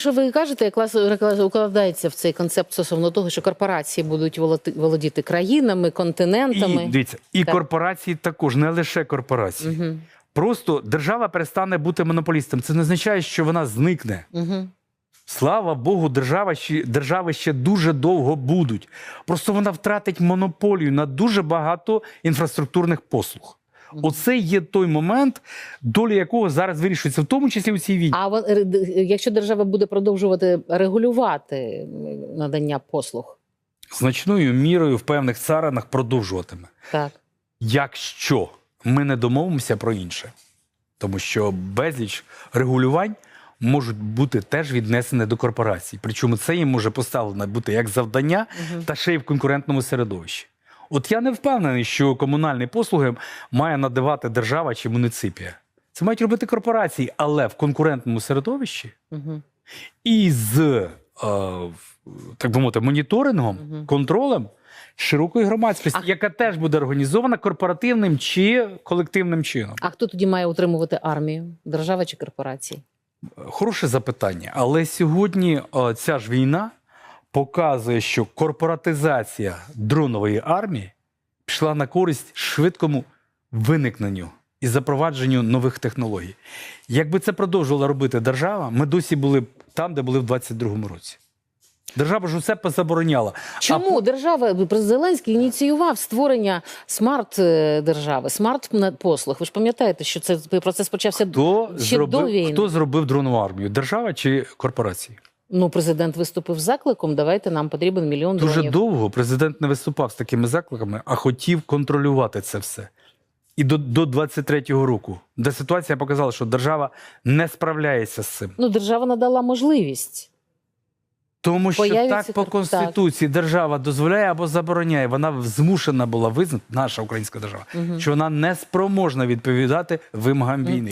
Що ви кажете, якраз укладається в цей концепт стосовно того, що корпорації будуть володіти країнами, континентами. І дивіться, і Так. корпорації також, не лише корпорації. Угу. Просто держава перестане бути монополістом. Це не означає, що вона зникне. Угу. Слава Богу, держава ще, держави ще дуже довго будуть. Просто вона втратить монополію на дуже багато інфраструктурних послуг. Оце є той момент, доля якого зараз вирішується, в тому числі у цій війні. А д- якщо держава буде продовжувати регулювати надання послуг, Значною мірою в певних царинах продовжуватиме. так Якщо ми не домовимося про інше, тому що безліч регулювань можуть бути теж віднесені до корпорацій. Причому це їм може поставлено бути як завдання, Мгм. та ще й в конкурентному середовищі. От я не впевнений, що комунальні послуги має надавати держава чи муніципія. Це мають робити корпорації, але в конкурентному середовищі угу. і з е, так би мовити, моніторингом, контролем широкої громадськості, А- яка теж буде організована корпоративним чи колективним чином. а хто тоді має утримувати армію? Держава чи корпорації? Хороше запитання. Але сьогодні е, ця ж війна показує, що корпоратизація дронової армії пішла на користь швидкому виникненню і запровадженню нових технологій. Якби це продовжувала робити держава, ми досі були б там, де були в 22-му році. Держава ж усе позабороняла. Чому по- держава Зеленський ініціював створення смарт е, смарт послуг? Ви ж пам'ятаєте, що це процес почався Хто ще до зробив, війни. хто зробив дронову армію? Держава чи корпорації? Ну, президент виступив з закликом. Давайте нам потрібен мільйон Дуже дронів. довго президент не виступав з такими закликами, а хотів контролювати це все. І до, до 23-го року, де ситуація показала, що держава не справляється з цим. Ну, держава надала можливість. Тому що Появиться так по конституції держава дозволяє або забороняє. Вона змушена була визнати, наша українська держава, Мгм. що вона не спроможна відповідати вимогам війни.